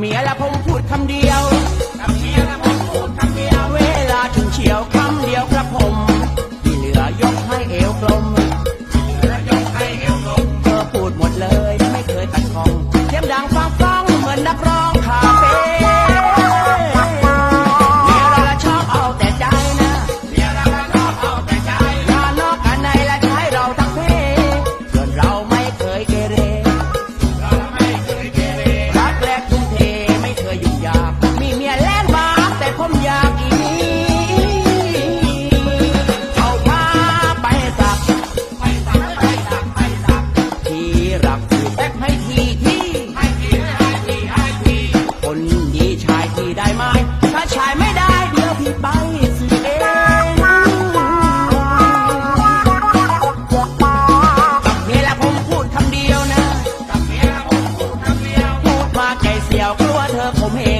เมียและผมพูดคำเดียว คนดีชายที่ได้มาถ้าชายไม่ได้เดี๋ยวพี่ไปซื้อเองกับเมียละผมพูดคำเดียวนะพูดวพูาไกลเสียวกลัวเธอผมเอง